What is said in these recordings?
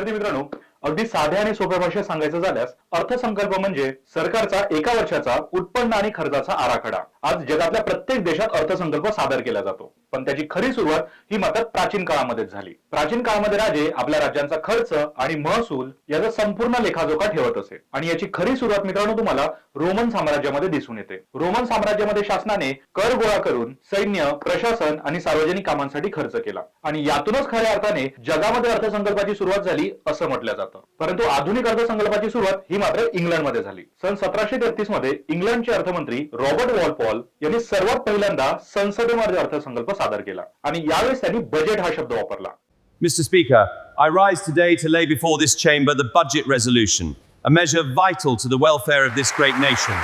विद्यार्थी मित्रांनो अगदी साध्या आणि सोप्या भाषेत सांगायचं झाल्यास अर्थसंकल्प म्हणजे सरकारचा एका वर्षाचा उत्पन्न आणि खर्चाचा आराखडा. आज जगातल्या प्रत्येक देशात अर्थसंकल्प सादर केला जातो. पण त्याची खरी सुरुवात ही मात्र प्राचीन काळामध्येच झाली. प्राचीन काळामध्ये राजे आपल्या राज्यांचा खर्च आणि महसूल याचा संपूर्ण लेखाजोखा ठेवत असे. आणि याची खरी सुरुवात मित्रांनो तुम्हाला रोमन साम्राज्यामध्ये दिसून येते. रोमन साम्राज्यामध्ये शासनाने कर गोळा करून सैन्य प्रशासन आणि सार्वजनिक कामांसाठी खर्च केला. आणि यातूनच खऱ्या अर्थाने जगामध्ये अर्थसंकल्पाची सुरुवात झाली असं म्हटलं जातं. परंतु आधुनिक अर्थसंकल्पाची सुरुवात ही मात्र इंग्लंडमध्ये झाली. सन सतराशे तेहतीसमध्ये इंग्लंडचे अर्थमंत्री रॉबर्ट वॉलपॉल यांनी सर्वात पहिल्यांदा संसदेमध्ये अर्थसंकल्प सादर केला आणि यावेळेस त्यांनी बजेट हा शब्द वापरला Mr. Speaker, I rise today to lay before this chamber the budget resolution, a measure vital to the welfare of this great nation.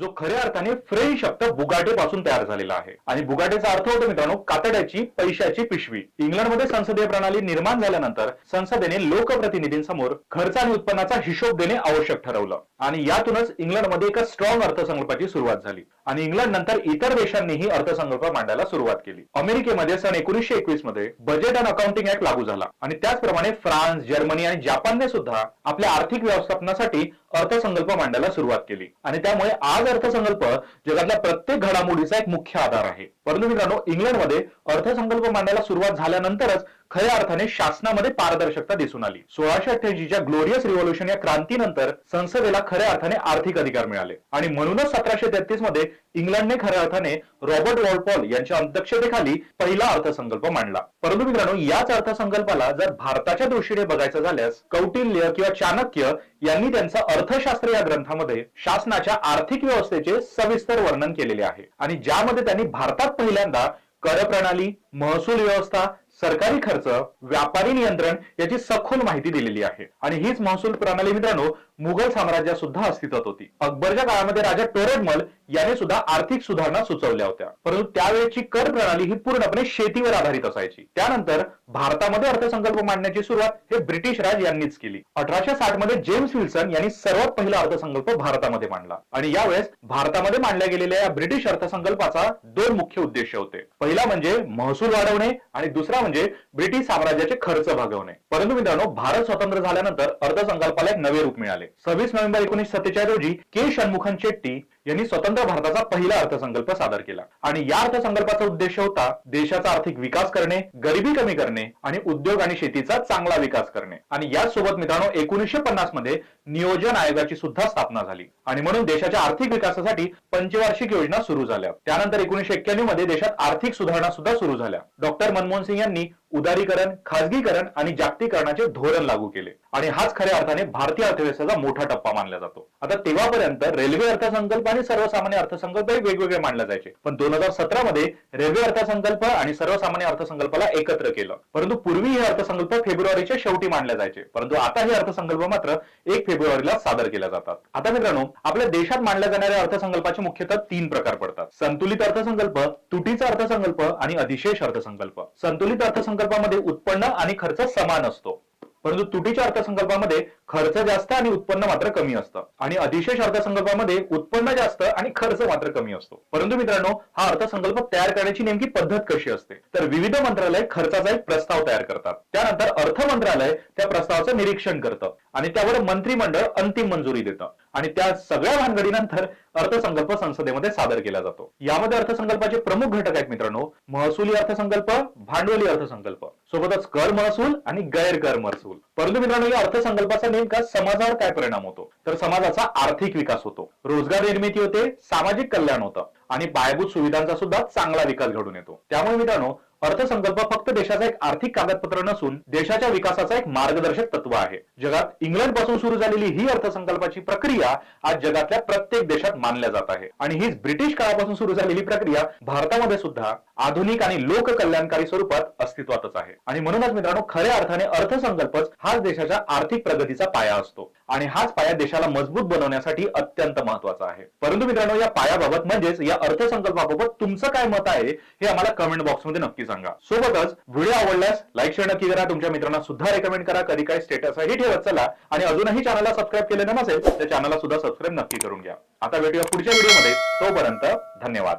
जो खऱ्या अर्थाने फ्रेंच शब्द बुगाटे पासून तयार झालेला आहे. आणि बुगाटेचा अर्थ होतो मित्रांनो कातड्याची पैशाची पिशवी. इंग्लंडमध्ये संसदीय प्रणाली निर्माण झाल्यानंतर संसदेने लोकप्रतिनिधींसमोर खर्च आणि उत्पन्नाचा हिशोब देणे आवश्यक ठरवलं. आणि यातूनच इंग्लंडमध्ये एका स्ट्रॉंग अर्थसंकल्पाची सुरुवात झाली. आणि इंग्लंड नंतर इतर देशांनीही अर्थसंकल्प मांडायला सुरुवात केली. अमेरिकेमध्ये सन एकोणीसशे एकवीसमध्ये बजेट अँड अकाउंटिंग ऍक्ट लागू झाला. आणि त्याचप्रमाणे फ्रान्स जर्मनी आणि जपानने सुद्धा आपल्या आर्थिक व्यवस्थापनासाठी अर्थसंकल्प मांडायला सुरुवात केली. आणि त्यामुळे आज अर्थसंकल्प जगातल्या प्रत्येक घडामोडीचा एक मुख्य आधार आहे. परंतु मित्रांनो इंग्लंडमध्ये अर्थसंकल्प मांडायला सुरुवात झाल्यानंतरच खऱ्या अर्थाने शासनामध्ये पारदर्शकता दिसून आली. सोळाशे अठ्ठ्याऐंशीच्या ग्लोरियस रिव्होल्युशन या क्रांतीनंतर संसदेला खऱ्या अर्थाने आर्थिक अधिकार मिळाले. आणि म्हणूनच सतराशे तेहतीसमध्ये इंग्लंडने खऱ्या अर्थाने रॉबर्ट वॉलपॉल यांच्या अध्यक्षतेखाली पहिला अर्थसंकल्प मांडला. परंतु मित्रांनो याच अर्थसंकल्पाला जर भारताच्या दृष्टीने बघायचं झाल्यास कौटिल्य किंवा चाणक्य यांनी त्यांचा अर्थशास्त्र या ग्रंथामध्ये शासनाच्या आर्थिक व्यवस्थेचे सविस्तर वर्णन केलेले आहे. आणि ज्यामध्ये त्यांनी भारतात पहिल्यांदा कर प्रणाली महसूल व्यवस्था सरकारी खर्च व्यापारी नियंत्रण याची सखोल माहिती दिलेली आहे. आणि हीच महसूल प्रणाली मित्रांनो मुघल साम्राज्यात सुद्धा अस्तित्वात होती. अकबरच्या काळामध्ये राजा टोरडमल याने सुद्धा आर्थिक सुधारणा सुचवल्या होत्या. परंतु त्यावेळेची कर प्रणाली ही पूर्णपणे शेतीवर आधारित असायची. त्यानंतर भारतामध्ये अर्थसंकल्प मांडण्याची सुरुवात हे ब्रिटिश राज यांनीच केली. अठराशे साठमध्ये जेम्स विल्सन यांनी सर्वात पहिला अर्थसंकल्प भारतामध्ये मांडला. आणि यावेळेस भारतामध्ये मांडल्या गेलेल्या या ब्रिटिश अर्थसंकल्पाचा दोन मुख्य उद्देश होते. पहिला म्हणजे महसूल वाढवणे आणि दुसरा म्हणजे ब्रिटिश साम्राज्याचे खर्च भागवणे. परंतु मित्रांनो भारत स्वतंत्र झाल्यानंतर अर्थसंकल्पाला एक नवे रूप मिळाले. सव्वीस नोव्हेंबर एकोणीशे सत्तेचाळीस रोजी के. षणमुखन शेट्टी यांनी स्वतंत्र भारताचा पहिला अर्थसंकल्प सादर केला. आणि या अर्थसंकल्पाचा उद्देश होता देशाचा आर्थिक विकास करणे गरिबी कमी करणे आणि उद्योग आणि शेतीचा चांगला विकास करणे. आणि याचसोबत मित्रांनो एकोणीसशे पन्नासमध्ये नियोजन आयोगाची सुद्धा स्थापना झाली. आणि म्हणून देशाच्या आर्थिक विकासासाठी पंचवार्षिक योजना सुरू झाल्या. त्यानंतर एकोणीसशे एक्क्याण्णवमध्ये देशात आर्थिक सुधारणा सुद्धा सुरू झाल्या. डॉक्टर मनमोहन सिंग यांनी उदारीकरण खासगीकरण आणि जागतिकरणाचे धोरण लागू केले. आणि हाच खऱ्या अर्थाने भारतीय अर्थव्यवस्थेचा मोठा टप्पा मानला जातो. आता तेव्हापर्यंत रेल्वे अर्थसंकल्प आणि सर्वसामान्य अर्थसंकल्प हे वेगवेगळे मानले जायचे. पण दोन हजार सतरा मध्ये रेल्वे अर्थसंकल्प आणि सर्वसामान्य अर्थसंकल्पाला एकत्र केलं. परंतु पूर्वी हे अर्थसंकल्प फेब्रुवारीच्या शेवटी मांडले जायचे. परंतु आता हे अर्थसंकल्प मात्र एक फेब्रुवारीला सादर केल्या जातात. आता मित्रांनो आपल्या देशात मांडल्या जाणाऱ्या अर्थसंकल्पाचे मुख्यतः तीन प्रकार पडतात. संतुलित अर्थसंकल्प तुटीचा अर्थसंकल्प आणि अधिशेष अर्थसंकल्प. संतुलित अर्थसंकल्प अर्थसंकल्पामध्ये उत्पन्न आणि खर्च समान असतो. परंतु तुटीच्या अर्थसंकल्पामध्ये खर्च जास्त आणि उत्पन्न मात्र कमी असतं. आणि अधिशेष अर्थसंकल्पामध्ये उत्पन्न जास्त आणि खर्च मात्र कमी असतो. परंतु मित्रांनो हा अर्थसंकल्प तयार करण्याची नेमकी पद्धत कशी असते? तर विविध मंत्रालय खर्चाचा एक प्रस्ताव तयार करतात. त्यानंतर अर्थ मंत्रालय त्या प्रस्तावाचं निरीक्षण करतं. आणि त्यावर मंत्रिमंडळ अंतिम मंजुरी देतं. आणि त्या सगळ्या भानगडीनंतर अर्थसंकल्प संसदेमध्ये सादर केला जातो. यामध्ये अर्थसंकल्पाचे प्रमुख घटक आहेत मित्रांनो. महसुली अर्थसंकल्प भांडवली अर्थसंकल्प. सोबतच कर महसूल आणि गैर कर महसूल. परंतु मित्रांनो या अर्थसंकल्पाचा नेमका समाजावर काय परिणाम होतो? तर समाजाचा आर्थिक विकास होतो. रोजगार निर्मिती होते सामाजिक कल्याण होतं. आणि पायाभूत सुविधांचा सुद्धा चांगला विकास घडून येतो. त्यामुळे मित्रांनो अर्थसंकल्प फक्त देशाचा एक आर्थिक कागदपत्र नसून देशाच्या विकासाचा एक मार्गदर्शक तत्व आहे. जगात इंग्लंडपासून सुरू झालेली ही अर्थसंकल्पाची प्रक्रिया आज जगातल्या प्रत्येक देशात मानल्या जात आहे. आणि हीच ब्रिटिश काळापासून सुरू झालेली प्रक्रिया भारतामध्ये सुद्धा आधुनिक आणि लोककल्याणकारी स्वरूपात अस्तित्वातच आहे. आणि म्हणूनच मित्रांनो खऱ्या अर्थाने अर्थसंकल्पच हाच देशाच्या आर्थिक प्रगतीचा पाया असतो. आणि हाच पाया देशाला मजबूत बनवण्यासाठी अत्यंत महत्त्वाचा आहे. परंतु मित्रांनो या पायाबाबत म्हणजेच या अर्थसंकल्पाबाबत तुमचं काय मत आहे हे आम्हाला कमेंट बॉक्समध्ये नक्की सांगा. सोबतच व्हिडिओ आवडल्यास लाईक शेअर नक्की करा. तुमच्या मित्रांना सुद्धा रेकमेंड करा. कधी काय स्टेटस आहे हे चला. आणि अजूनही चॅनलला सबस्क्राईब केलेलं नसेल तर चॅनलला सुद्धा सबस्क्राईब नक्की करून घ्या. आता भेटूया पुढच्या व्हिडिओमध्ये तोपर्यंत धन्यवाद.